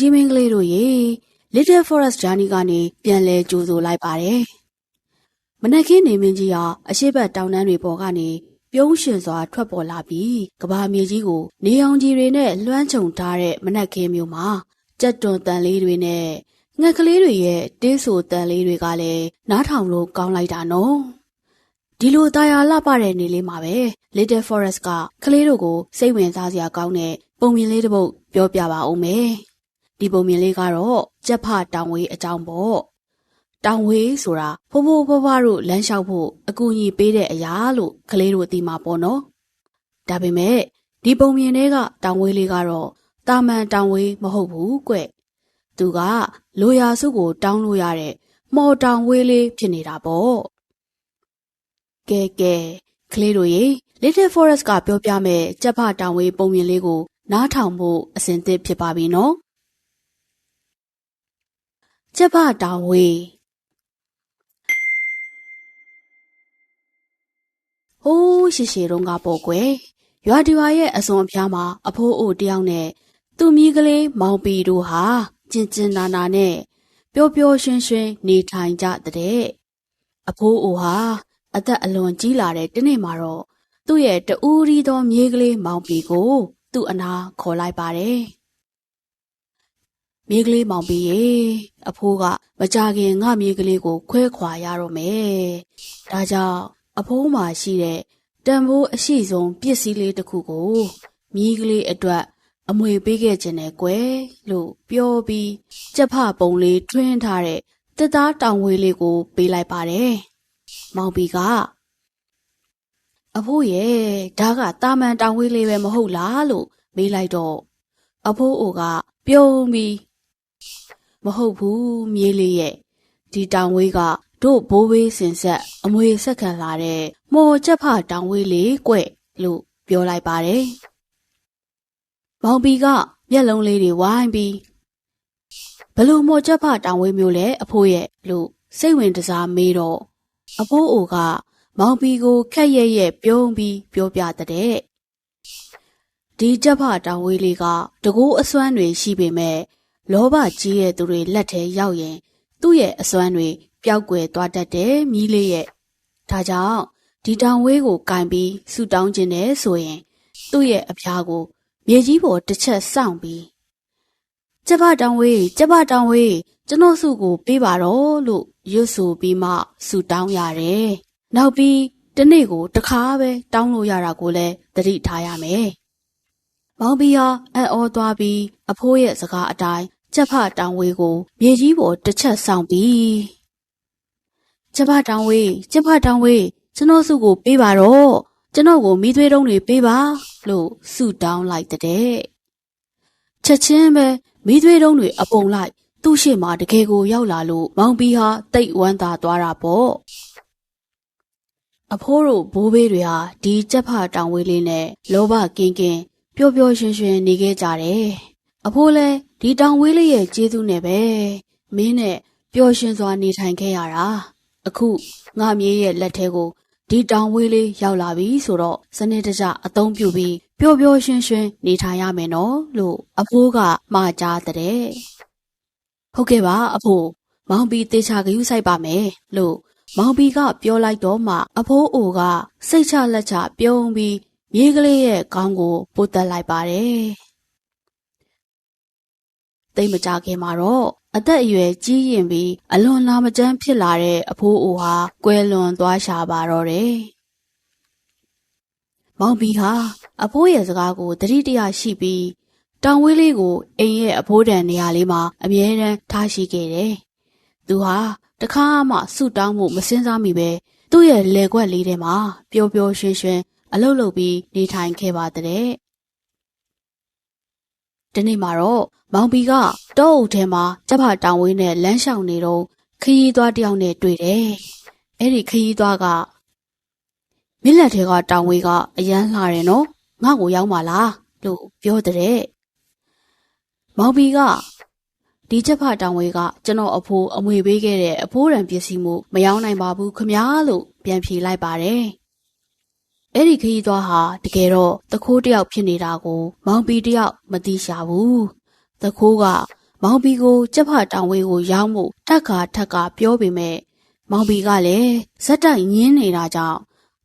ကြီးမင်းကလေးတို့ရေ Little Forest Journey ကနေပြန်လဲကြိုဆိုလိုက်ပါတယ်။မနက်ခင်းနေမင်းကြီးဟာအရှိတ်တောင်တန်းတွေပေါ်ကနေပြုံးရှင်စွာထွက်ပေါ်လာပြီးကဘာမြေကြီးကိုနေအောင်ကြီးတွေနဲ့လွှမ်းခြုံထားတဲ့မနက်ခင်းမျိုးမှာကြက်တွန်တန်လေးတွေနဲ့ငှက်ကလေးတွေရဲ့တင်းဆူတန်လေးတွေကလည်းနားထောင်လို့ကောင်းလိုက်တာနော်။ဒီလိုတာယာလှပတဲ့နေလေးမှာပဲ Little Forest ကကလေးတို့ကိုစိတ်ဝင်စားစရာကောင်းတဲ့ပုံမြင်လေးတစ်ပုဒ်ပြောပြပါဦးမယ်။ ဒီပုံမြင်လေးကတော့ကြက်ဖတောင်ဝေးအကြောင်းပေါ့။တောင်ဝေးဆိုတာဖိုးဖိုးဖွားဖွားတို့လမ်းလျှောက်ဖို့အကူအညီပေးတဲ့အရာလို့ကလေးတို့သိမှာပေါ့နော်။ဒါပေမဲ့ဒီပုံမြင်တွေကတောင်ဝေးလေးကတော့တာမန်တောင်ဝေးမဟုတ်ဘူးကွ။သူကလိုရာစုကို တောင်းလို့ရတဲ့မော်တောင်ဝေးလေးဖြစ်နေတာပေါ့။ကဲကဲကလေးတို့ရေ Little Forest ကပြောပြမဲ့ကြက်ဖတောင်ဝေးပုံမြင်လေးကို နားထောင်ဖို့အစဉ်သစ်ဖြစ်ပါပြီနော် ကျက်ဖတောင်ဝေးဟိုးရှိရှိတုန်းကပေါ့ကွယ်ရွာဒီဝါရဲ့အစွန်အဖျားမှာအဖိုးအိုတယောက်နဲ့သူ့မိကလေးမောင်ပီတို့ဟာကျင်ကျင်နာနာနဲ့ပျော်ပျော်ရွှင်ရွှင်နေထိုင်ကြတဲ့အဖိုးအိုဟာအသက်အလွန်ကြီးလာတဲ့တနေ့မှာတော့သူ့ရဲ့တူးရီသောမြေကလေးမောင်ပီကို သူ့အနာခေါ်လိုက်ပါတယ် မြေကလေးမောင်ပြီးရေအဖိုးကမကြခင်ငါမြေကလေးကို ခွဲခွာရတော့မယ်ဒါကြောင့်အဖိုးမှာရှိတဲ့တန်ဖိုးအရှိဆုံးပစ္စည်းလေးတစ်ခုကိုမြေကလေးအတွက်အမွေပေးခဲ့ခြင်းနဲ့ကွယ်လို့ပြောပြီးကြက်ဖပုံလေးထွင်းထားတဲ့တစ်သားတောင်ဝေးလေးကို ပေးလိုက်ပါတယ်မောင်ပီကအဖိုးရဲ့ဒါကတာမန်တောင်ဝေးလေးပဲမဟုတ်လားလို့မေးလိုက်တော့အဖိုးအိုက ပြုံးပြီး မဟုတ်ဘူးမြေးလေးရဲ့ဒီတောင်ဝေးကတို့ဘိုးဘေးစင်ဆက်အမွေဆက်ခံလာတဲ့မော်ချက်ဖတောင်ဝေးလေးကွလို့ပြောလိုက်ပါတယ်။မောင်ပီကမျက်လုံးလေးတွေဝိုင်းပြီးဘလို့မော်ချက်ဖတောင်ဝေးမျိုးလဲအဖိုးရဲ့လို့စိတ်ဝင်တစားမေးတော့အဖိုးအိုကမောင်ပီကိုခက်ရက်ရက်ပြုံးပြီးပြောပြတဲ့ဒီကြက်ဖတောင်ဝေးလေးကတကူအစွမ်းတွေရှိပေမဲ့ လောဘကြီးရဲ့သူတွေလက်ထဲရောက်ရင် သူ့ရဲ့အစွမ်းတွေပျောက်ကွယ်သွားတတ်တယ်မြီးလေးရဲ့ဒါကြောင့်ဒီတောင်ဝေးကိုကင်ပြီးဆူတောင်းခြင်းနဲ့ဆိုရင် သူ့ရဲ့အဖျားကိုမြေကြီးပေါ်တစ်ချက်စောင့်ပြီးကျပတောင်ဝေးကျပတောင်ဝေးကျွန်တော်စုကိုပေးပါတော့လို့ရွတ်ဆိုပြီးမှဆူတောင်းရတယ်နောက်ပြီးတနေ့ကိုတစ်ခါပဲတောင်းလို့ရတာကိုလည်းသတိထားရမယ်မောင်ဘီဟာအံ့ဩသွားပြီးအဖိုးရဲ့စကားအတိုင်း ကျက်ဖတောင်ဝေးကိုမြေကြီးပေါ်တစ်ချက်ဆောင်ပြီးကျက်ဖတောင်ဝေးကျက်ဖတောင်ဝေးကျွန်တော်စုကိုပေးပါတော့ကျွန်တော်ကိုမိသွေးတုံးတွေပေးပါလို့ဆုတောင်းလိုက်တဲ့ချက်ချင်းပဲမိသွေးတုံးတွေအပုံလိုက် သူ့ရှေ့မှာတကယ်ကိုရောက်လာလို့မောင်ဘီဟာတိတ်ဝမ်းသာသွားတာပေါ့အဖိုးတို့ဘိုးဘေးတွေဟာဒီကြက်ဖတောင်ဝေးလေးနဲ့လောဘကင်းကင်းပျော်ပျော်ရွှင်ရွှင်နေခဲ့ကြတယ်။အဖိုးလည်း ဒီတောင်ဝေးလေးရဲ့ကျေးဇူးနဲ့ပဲမင်းနဲ့ပျော်ရွှင်စွာနေထိုင်ခဲ့ရတာ။အခုငါမြေးရဲ့လက်ထဲကိုဒီတောင်ဝေးလေးရောက်လာပြီဆိုတော့စနစ်တကျအသုံးပြုပြီးပျော်ပျော်ရွှင်ရွှင်နေထိုင်ရမယ်နော်လို့အဖိုးကမှာကြားတဲ့။ဟုတ်ကဲ့ပါအဖိုးမောင်ပြီးတေချာဂယုဆိုင်ပါမယ်လို့မောင်ဘီကပြောလိုက်တော့မှအဖိုးအိုကစိတ်ချလက်ချပြုံးပြီးမြေးကလေးရဲ့ခေါင်းကိုပို့တက်လိုက်ပါတယ်။ သိမကြခင်မှာတော့အသက်အရွယ်ကြီးရင်ပြီးအလွန်လာမကျန်းဖြစ်လာတဲ့အဖိုးအိုဟာကွယ်လွန်သွားရှာပါတော့တယ်။မောင်ဘီဟာအဖိုးရဲ့စကားကိုတတိတရရှိပြီးတောင်ဝေးလေးကိုအိမ်ရဲ့အဖိုးတန်နေရာလေးမှာအမြဲတမ်းထားရှိခဲ့တယ်။သူဟာတခါမှဆုတောင်းမှုမစင်စားမိပဲသူ့ရဲ့လေကွက်လေးထဲမှာပျော်ပျော်ရွှင်ရွှင်အလုပ်လုပ်ပြီးနေထိုင်ခဲ့ပါတဲ့။ ဒီနေ့မှာတော့မောင်ပီကတောအုပ်ထဲမှာကြက်ဖတောင်ဝင်းနဲ့လမ်းလျှောက်နေတော့ခရီးသွားတယောက်နဲ့တွေ့တယ်။အဲ့ဒီခရီးသွားကမင်းလက်ထဲကတောင်ဝေးကအရန်လှတယ်နော်။ငါ့ကိုရောက်ပါလားလို့ပြောတဲ့။မောင်ပီကဒီချက်ဖတောင်ဝေးကကျွန်တော်အဖိုးအမွေပေးခဲ့တဲ့အဖိုးရံပစ္စည်းမှုမယောင်းနိုင်ပါဘူးခမားလို့ပြန်ဖြေလိုက်ပါတယ်။ အဲ့ဒီခရီးသွားဟာတကယ်တော့တခိုးတယောက်ဖြစ်နေတာကို မောင်ပီတယောက်မသိရှာဘူး။တခိုးကမောင်ဘီကိုကြက်ဖတောင်ဝေးကိုရောက်မှုထက်ခါထက်ခါပြောပေမဲ့မောင်ဘီကလည်းဇက်တိုက်ညင်းနေတာကြောင့်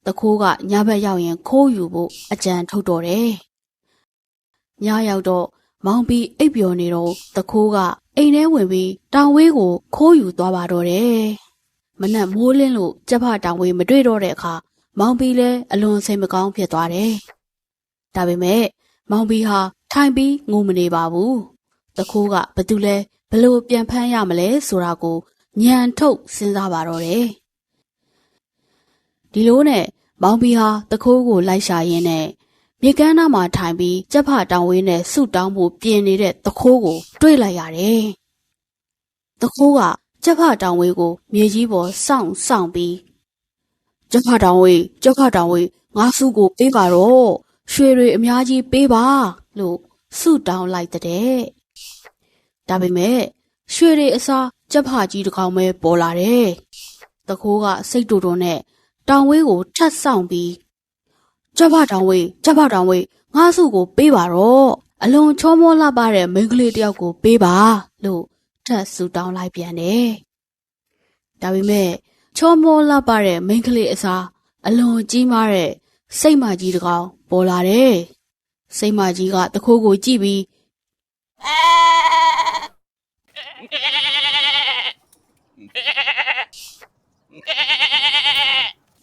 တခိုးကညဘက်ရောက်ရင်ခိုးယူဖို့အကြံထုတ်တော်တယ်။ညရောက်တော့မောင်ဘီအိပ်ပျော်နေတော့တခိုးကအိမ်ထဲဝင်ပြီးတောင်ဝေးကိုခိုးယူသွားပါတော့တယ်။မနက်မိုးလင်းလို့ကြက်ဖတောင်ဝေးမတွေ့တော့တဲ့အခါ မောင်ဘီလည်းအလွန်စိတ်မကောင်းဖြစ်သွားတယ်။ဒါပေမဲ့မောင်ဘီဟာထိုင်ပြီးငိုမနေပါဘူး။တခိုးကဘသူလဲဘလို့ပြန်ဖမ်းရမလဲဆိုတာကိုညံထုတ်စဉ်းစားပါတော့တယ်။ဒီလိုနဲ့မောင်ဘီဟာတခိုးကိုလိုက်ရှာရင်းနဲ့မြေကမ်းနားမှာထိုင်ပြီးကြက်ဖတောင်ဝေးနဲ့ဆုတောင်းဖို့ပြင်နေတဲ့တခိုးကို တွေ့လိုက်ရတယ်။တခိုးကကြက်ဖတောင်ဝေးကိုမြေကြီးပေါ်စောင့်စောင့်ပြီး ကြက်ဖတောင်ဝေးကြက်ဖတောင်ဝေးငါစုကိုပေးပါတော့ရွှေတွေအများကြီးပေးပါလို့ဆုတောင်းလိုက်တဲ့။ဒါပေမဲ့ရွှေတွေအစားကြက်ဖကြီးတစ်ကောင်ပဲပေါ်လာတယ်။တခိုးကစိတ်တူတူနဲ့တောင်ဝေးကိုထပ်ဆောင်ပြီးကြက်ဖတောင်ဝေးကြက်ဖတောင်ဝေးငါစုကိုပေးပါတော့အလွန်ချောမောလှပတဲ့မိန်းကလေးတယောက်ကိုပေးပါလို့ထပ်ဆုတောင်းလိုက်ပြန်တယ်။ဒါပေမဲ့ ချောမောလှပတဲ့မိန်းကလေးအစားအလွန်ကြီးမားတဲ့စိတ်မကြီးတစ်ကောင်ပေါ်လာတယ်။စိတ်မကြီးကတခိုးကိုကြည့်ပြီး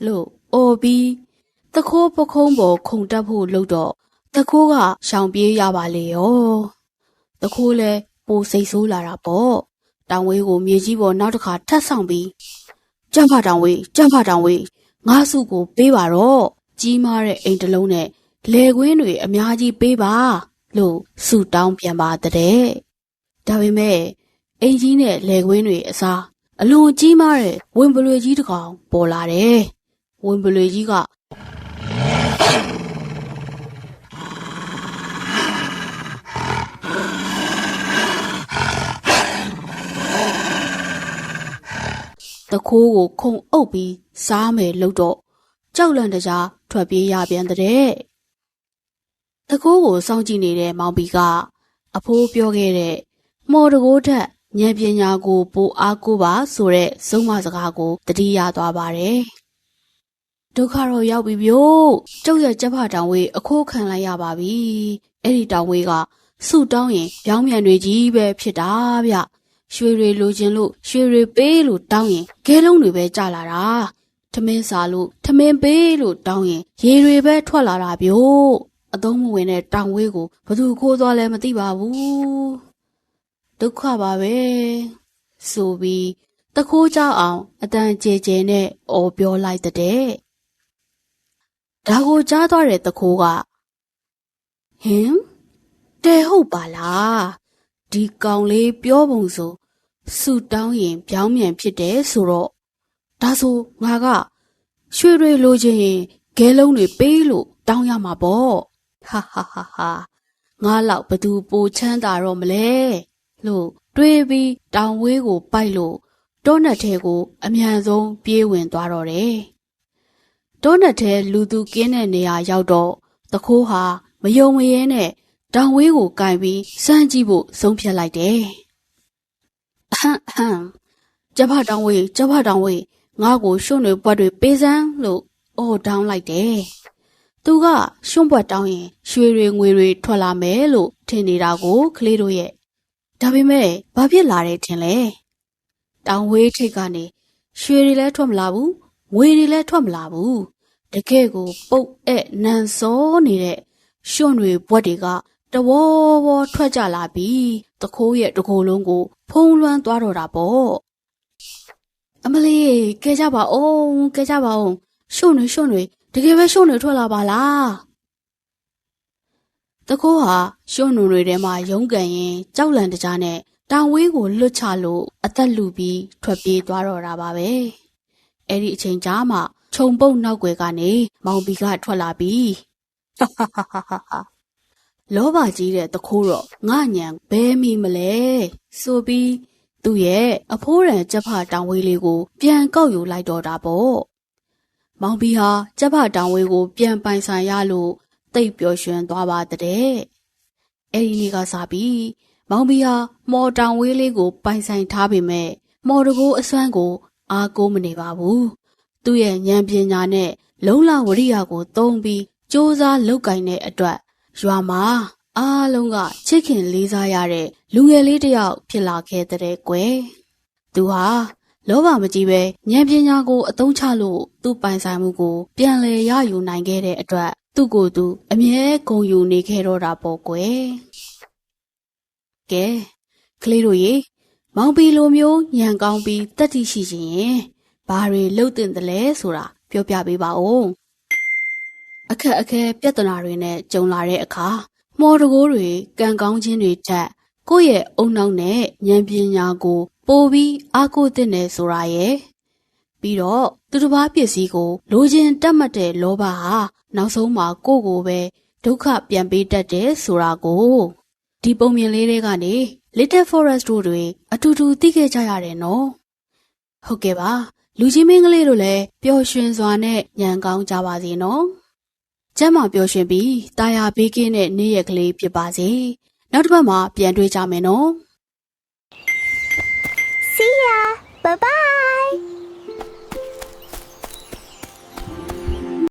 လို့အော်ပြီးတခိုးပခုံးပေါ်ခုန်တက်ဖို့လုပ်တော့တခိုးကရှောင်ပြေးရပါလေရောတခိုးလည်းပိုစိတ်ဆိုးလာတာပေါ့တောင်ဝေးကိုမြေကြီးပေါ်နောက်တစ်ခါထပ်ဆောင်ပြီး ကြံ့ဖတောင်ဝေးကြံ့ဖတောင်ဝေးငါစုကိုပေးပါတော့ကြီးမားတဲ့အိမ်တစ်လုံးနဲ့လေကွင်းတွေအများကြီးပေးပါလို့ဆုတောင်းပြန်ပါတဲ့ဒါပေမဲ့အိမ်ကြီးနဲ့လေကွင်းတွေအစားအလွန်ကြီးမားတဲ့ဝင်ပလွေကြီးတစ်ကောင်ပေါ်လာတယ်ဝင်ပလွေကြီးက တခိုးကိုခုံအုပ်ပြီးစားမယ်လို့တော့ကြောက်လန့်တကြားထွက်ပြေးရပြန်တဲ့တခိုးကိုစောင့်ကြည့်နေတဲ့မောင်ဘီကအဖိုးပြောခဲ့တဲ့မော်တကိုးထက်ဉာဏ်ပညာကိုပိုအားကိုးပါဆိုတဲ့စုံမစကားကိုတတိယသွားပါတယ်ဒုက္ခတော့ရောက်ပြီဗျို့ကျုပ်ရဲ့ကြက်ဖတောင်ဝေးအခိုးခံလိုက်ရပါပြီအဲ့ဒီတောင်ဝေးကစုတောင်းရင်ပြောင်းပြန်တွေကြီးပဲဖြစ်တာဗျ ရွှေတွေလိုချင်လို့ရွှေတွေပေးလို့တောင်းရင်ဂဲလုံးတွေပဲကြလာတာထမင်းစားလို့ထမင်းပေးလို့တောင်းရင်ရေတွေပဲထွက်လာတာဗျို့အသုံးမဝင်တဲ့တောင်ဝေးကိုဘသူခိုးသွားလဲမသိပါဘူးဒုက္ခပါပဲဆိုပြီးတခိုးကြောက်အောင်အတန်ကြဲကြဲနဲ့အော်ပြောလိုက်တဲ့ဒါကိုကြားသွားတဲ့တခိုးကဟင်တဲဟုတ်ပါလားဒီကောင်လေးပြောပုံဆို ဆူတောင်းရင်ပြောင်းမြန်ဖြစ်တယ်ဆိုတော့ဒါဆိုငါကရွှေတွေလိုချင်ရင်ဂဲလုံးတွေပေးလို့တောင်းရမှာပေါ့ဟာဟာဟာဟာငါလောက်ဘသူပိုချမ်းသာတော့မလဲလို့တွေးပြီးတောင်ဝေးကိုပိုက်လို့တောနက်ထဲကို အမြန်ဆုံးပြေးဝင်သွားတော့တယ်တောနက်ထဲလူသူကင်းတဲ့နေရာရောက်တော့တခိုးဟာမယုံမရဲနဲ့တောင်ဝေးကိုကင်ပြီးစမ်းကြည့်ဖို့ဆုံးဖြတ်လိုက်တယ်အ ဟမ်အဟမ်ကျဖတောင်ဝေးကျဖတောင်ဝေးငါ့ကိုရှုံ့တွေပွက်တွေပေးစမ်းလို့အော်တောင်းလိုက်တယ်သူကရှုံ့ပွက်တောင်းရင်ရွှေတွေငွေတွေထွက်လာမယ်လို့ထင်နေတာကိုကလေးတို့ရဲ့ဒါပေမဲ့ဘာဖြစ်လာတယ်ထင်လဲတောင်ဝေးထိတ်ကနေရွှေတွေလည်းထွက်မလာဘူးငွေတွေလည်းထွက်မလာဘူးတကယ်ကိုပုတ်အဲ့နန်စောနေတဲ့ရွှွန့်တွေဘွက်တွေက တဝေါဝေါထွက်ကြလာပြီးတခိုးရဲ့တကိုယ်လုံးကို ဖုံးလွှမ်းသွားတော့တာပေါ့အမလေးကဲကြပါအောင်ကဲကြပါအောင်ရွှွန့်တွေရွှွန့်တွေတကယ်ပဲရွှွန့်တွေထွက်လာပါလားတခိုးဟာရွှွန့်နုံတွေထဲမှာရုန်းကန်ရင်ကြောက်လန့်တကြားနဲ့တောင်ဝေးကိုလွတ်ချလို့အသက်လူပြီးထွက်ပြေးသွားတော့တာပါပဲအဲ့ဒီအချိန်ကြားမှာခြုံပုတ်နောက်ွယ်ကနေမောင်ဘီကထွက်လာပြီးဟာဟာဟာဟာဟာ လောဘကြီးတဲ့တခိုးတော့ငါညံဘဲမိမလဲဆိုပြီးသူ့ရဲ့အဖိုးရန်ကြက်ဖတောင်ဝေးလေးကို ပြန်ကောက်ယူလိုက်တော့တာပေါ့မောင်ဘီဟာကြက်ဖတောင်ဝေးကို ပြန်ပိုင်ဆိုင်ရလို့တိတ်ပျော်ရွှင်သွားပါတဲ့အဲ့ဒီနေ့ကစပြီးမောင်ဘီဟာမော်တောင်ဝေးလေးကို ပိုင်ဆိုင်ထားပေမဲ့မော်တကိုးအစွမ်းကို အားကိုးမနေပါဘူးသူ့ရဲ့ဉာဏ်ပညာနဲ့လုံလဝရိယကိုသုံးပြီးစ조사လုတ်ကင်တဲ့အတွက် ရွာမှာအားလုံးကချစ်ခင်လေးစားရတဲ့လူငယ်လေးတစ်ယောက်ဖြစ်လာခဲ့တဲ့ကွယ်သူဟာလောဘမကြီးပဲဉာဏ်ပညာကိုအသုံးချလို့သူ့ပိုင်ဆိုင်မှုကိုပြန်လည်ရယူနိုင်ခဲ့တဲ့အတွက်သူ့ကိုယ်သူအမြဲဂုဏ်ယူနေခဲ့တော့တာပေါ့ကွယ်ကဲကလေးတို့ရေမောင်ပီလိုမျိုးညံကောင်းပြီးတက်တိရှိခြင်းရင်ဘာတွေလှုပ်တင်တယ်လဲဆိုတာပြောပြပေးပါဦး အခက်အခဲပြဿနာတွေနဲ့ကြုံလာတဲ့အခါမော်တကိုးတွေကံကောင်းခြင်းတွေထက်ကိုယ့်ရဲ့အုံနောက်နဲ့ဉာဏ်ပညာကို ပိုပြီးအားကိုးသင့်တယ်ဆိုတာရဲ့ပြီးတော့သူတစ်ပါးပစ္စည်းကိုလိုချင်တတ်မှတ်တဲ့လောဘဟာနောက်ဆုံးမှာကိုယ့်ကိုယ်ပဲဒုက္ခပြန်ပေးတတ်တယ်ဆိုတာကိုဒီပုံမြင်လေးတွေကနေ Little Forest တို့တွေအတူတူသိခဲ့ကြရတယ်နော်ဟုတ်ကဲ့ပါလူချင်းမင်းကလေးတို့လည်းပျော်ရွှင်စွာနဲ့ညံကောင်းကြပါစေနော် ကျမ်းမာပျော်ရွှင်ပြီးတာယာဘေးကင်းတဲ့နေ့ရက်ကလေးဖြစ်ပါစေနောက်တစ်ပတ်မှာပြန်တွေ့ကြမယ်နော် See ya! Bye bye!